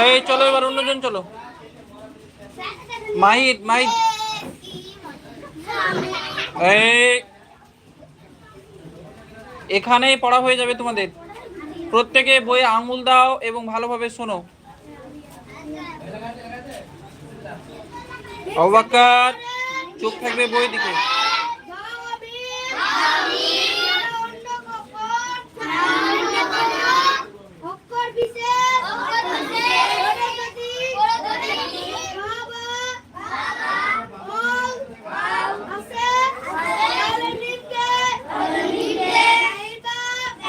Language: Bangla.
এই, চলো এবার অন্যজন, চলো। মাহিদ মাহিদ এই, এখানেই পড়া হয়ে যাবে তোমাদের। প্রত্যেকে বইয়ে আঙুল দাও এবং ভালোভাবে শোনো। অবাকার চোখ থাকবে বই দিকে।